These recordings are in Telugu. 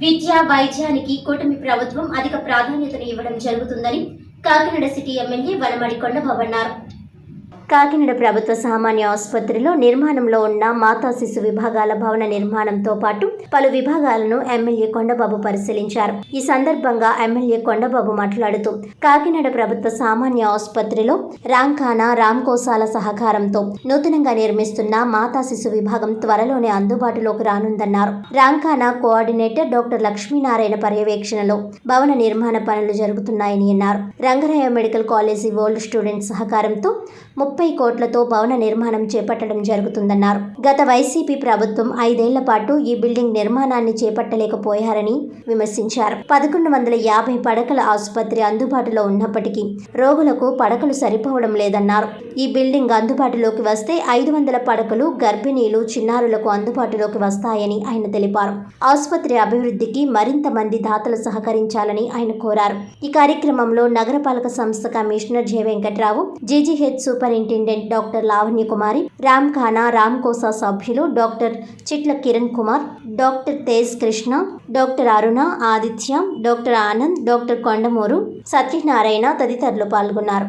విద్య వైద్యానికి కూటమి ప్రభుత్వం అధిక ప్రాధాన్యతను ఇవ్వడం జరుగుతుందని కాకినాడ సిటీ ఎమ్మెల్యే వనమడి కొండబాబు అన్నారు. కాకినాడ ప్రభుత్వ సామాన్య ఆసుపత్రిలో నిర్మాణంలో ఉన్న మాతా శిశు విభాగాల భవన నిర్మాణంతో పాటు పలు విభాగాలను ఎమ్మెల్యే కొండబాబు పరిశీలించారు. ఈ సందర్భంగా ఎమ్మెల్యే కొండబాబు మాట్లాడుతూ కాకినాడ ప్రభుత్వ సామాన్య ఆసుపత్రిలో రాంఖానా రామ్కోసాల సహకారంతో నూతనంగా నిర్మిస్తున్న మాతా శిశు విభాగం త్వరలోనే అందుబాటులోకి రానుందన్నారు. రాంఖానా కోఆర్డినేటర్ డాక్టర్ లక్ష్మీనారాయణ పర్యవేక్షణలో భవన నిర్మాణ పనులు జరుగుతున్నాయని అన్నారు. Rangaraya medical college old student సహకారంతో ముప్పై కోట్లతో భవన నిర్మాణం చేపట్టడం జరుగుతుందన్నారు. గత వైసీపీ ప్రభుత్వం ఐదేళ్ళ పాటు ఈ బిల్డింగ్ నిర్మాణాన్ని చేపట్టలేకపోయారని విమర్శించారు. పదకొండు వందల యాభై పడకల ఆసుపత్రి అందుబాటులో ఉన్నప్పటికీ రోగులకు పడకలు సరిపోవడం లేదన్నారు. ఈ బిల్డింగ్ అందుబాటులోకి వస్తే ఐదు వందల పడకలు గర్భిణీలు చిన్నారులకు అందుబాటులోకి వస్తాయని ఆయన తెలిపారు. ఆసుపత్రి అభివృద్ధికి మరింత మంది దాతలు సహకరించాలని ఆయన కోరారు. ఈ కార్యక్రమంలో నగరపాలక సంస్థ commissioner J Venkatrao GGH superintendent doctor Lavanya Kumari Ram Khana Ram Kosa సభ్యులు doctor Chitla Kiran Kumar doctor Tej Krishna doctor Aruna Aditya doctor Anand doctor Kondamuru Satyanarayana తదితరులు పాల్గొన్నారు.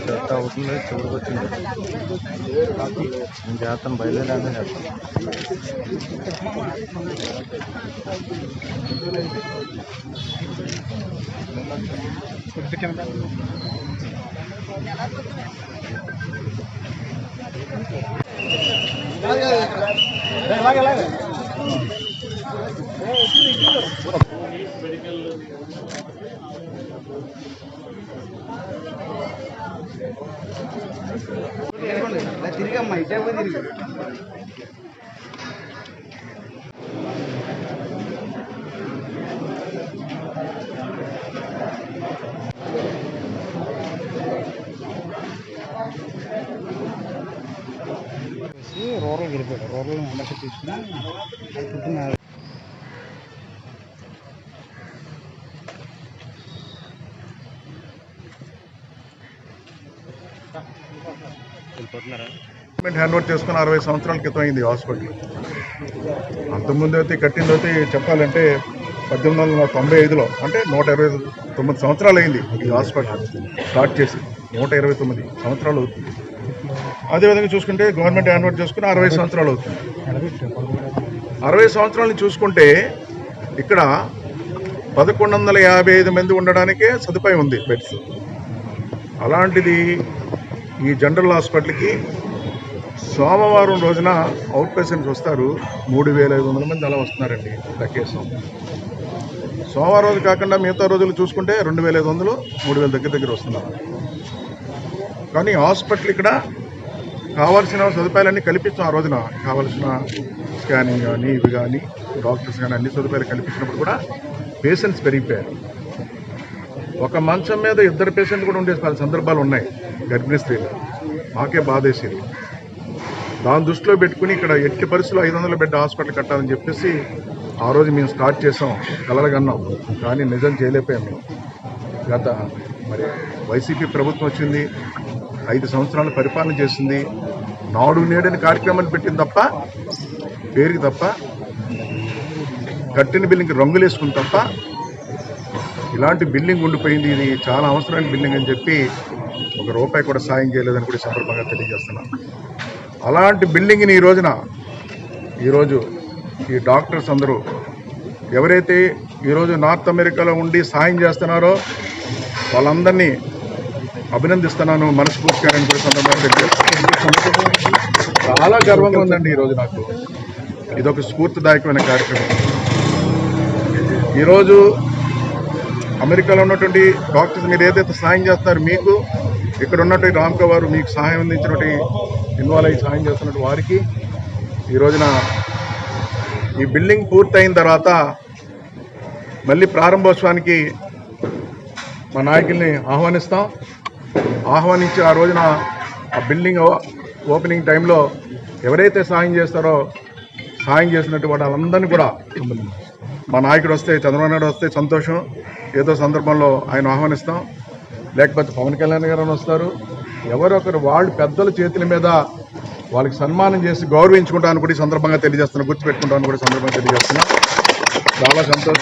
చెత్త అవుతుంది చివరికి వచ్చింది నేను చేస్తాను బయలుదేరాను చేస్తాను తిరిగమ్మా ఇటే పోయి తిరిగి రూరల్ వెళ్ళిపోయాడు రూరల్ మెంబర్షిప్ తీసుకుని అది పుట్టిన హ్యాండ్ ఓవర్ చేసుకుని అరవై సంవత్సరాల క్రితం అయింది హాస్పిటల్. అంతకుముందు అయితే కట్టింది అయితే చెప్పాలంటే పద్దెనిమిది వందల తొంభై ఐదులో అంటే నూట ఇరవై తొమ్మిది సంవత్సరాలు అయింది ఈ హాస్పిటల్ స్టార్ట్ చేసి నూట ఇరవై తొమ్మిది సంవత్సరాలు అవుతుంది. అదేవిధంగా చూసుకుంటే గవర్నమెంట్ హ్యాండ్ ఓవర్ చేసుకుని అరవై సంవత్సరాలు అవుతుంది. అరవై సంవత్సరాలను చూసుకుంటే ఇక్కడ పదకొండు వందల యాభై ఐదు మంది ఉండడానికే సదుపాయం ఉంది బెడ్స్. అలాంటిది ఈ జనరల్ హాస్పిటల్కి సోమవారం రోజున అవుట్ పేషెంట్స్ వస్తారు. మూడు వేల ఐదు వందల మంది అలా వస్తున్నారండి లెక్కేసాం సోమవారం రోజు కాకుండా మిగతా రోజులు చూసుకుంటే రెండు వేల ఐదు వందలు మూడు వేల దగ్గర దగ్గర వస్తున్నారు. కానీ హాస్పిటల్ ఇక్కడ కావాల్సిన సదుపాయాలన్నీ కల్పించాం ఆ రోజున. కావాల్సిన స్కానింగ్ కానీ ఇవి కానీ డాక్టర్స్ కానీ అన్ని సదుపాయాలు కల్పించినప్పుడు కూడా పేషెంట్స్ పెరిగిపోయారు. ఒక మంచం మీద ఇద్దరు పేషెంట్లు కూడా ఉండే సందర్భాలు ఉన్నాయి. గర్భిణీ స్త్రీలు మాకే బాధేసింది. దాని దృష్టిలో పెట్టుకుని ఇక్కడ ఎట్టి పరిస్థితుల్లో ఐదు వందల బెడ్ హాస్పిటల్ కట్టాలని చెప్పేసి ఆ రోజు మేము స్టార్ట్ చేసాం. కలలుగన్నాం. కానీ నిజం చేయలేకపోయాం మేము. గత మరి వైసీపీ ప్రభుత్వం వచ్చింది. ఐదు సంవత్సరాలు పరిపాలన చేసింది. నాడు నేడని కార్యక్రమాన్ని పెట్టింది తప్ప పేరుకి తప్ప కట్టిన బిల్లుకి రంగులు వేసుకుని తప్ప ఇలాంటి బిల్డింగ్ ఉండిపోయింది ఇది చాలా అవసరమైన బిల్డింగ్ అని చెప్పి ఒక రూపాయి కూడా సాయం చేయలేదని కూడా సందర్భంగా తెలియజేస్తున్నాను అలాంటి బిల్డింగ్ని ఈ రోజున ఈరోజు ఈ డాక్టర్స్ అందరూ ఎవరైతే ఈరోజు నార్త్ అమెరికాలో ఉండి సాయం చేస్తున్నారో వాళ్ళందరినీ అభినందిస్తున్నాను మనస్ఫూర్తిగా నేను కూడా సందర్భంగా తెలియజేస్తున్నాను. చాలా గర్వంగా ఉందండి ఈరోజు నాకు. ఇదొక స్ఫూర్తిదాయకమైన కార్యక్రమం. ఈరోజు అమెరికాలో ఉన్నటువంటి డాక్టర్స్ మీరు ఏదైతే సాయం చేస్తున్నారో మీకు ఇక్కడ ఉన్నటువంటి రామ్క వారు మీకు సహాయం అందించినటువంటి ఇన్వాల్వ్ అయ్యి సహాయం చేస్తున్నటువంటి వారికి ఈ రోజున ఈ బిల్డింగ్ పూర్తయిన తర్వాత మళ్ళీ ప్రారంభోత్సవానికి మా నాయకుల్ని ఆహ్వానిస్తాం. ఆహ్వానించి ఆ రోజున ఆ బిల్డింగ్ ఓపెనింగ్ టైంలో ఎవరైతే సాయం చేస్తారో సాయం చేసినట్టు వాళ్ళందరినీ కూడా మా నాయకుడు వస్తే చంద్రబాబు నాయుడు వస్తే సంతోషం. ఏదో సందర్భంలో ఆయన ఆహ్వానిస్తాం. లేకపోతే పవన్ కళ్యాణ్ గారు అని వస్తారు. ఎవరొకరు వాళ్ళు పెద్దల చేతుల మీద వాళ్ళకి సన్మానం చేసి గౌరవించుకుంటాను కూడా ఈ సందర్భంగా తెలియజేస్తున్నా గుర్తుపెట్టుకుంటామని కూడా సందర్భంగా తెలియజేస్తున్నా చాలా సంతోషం.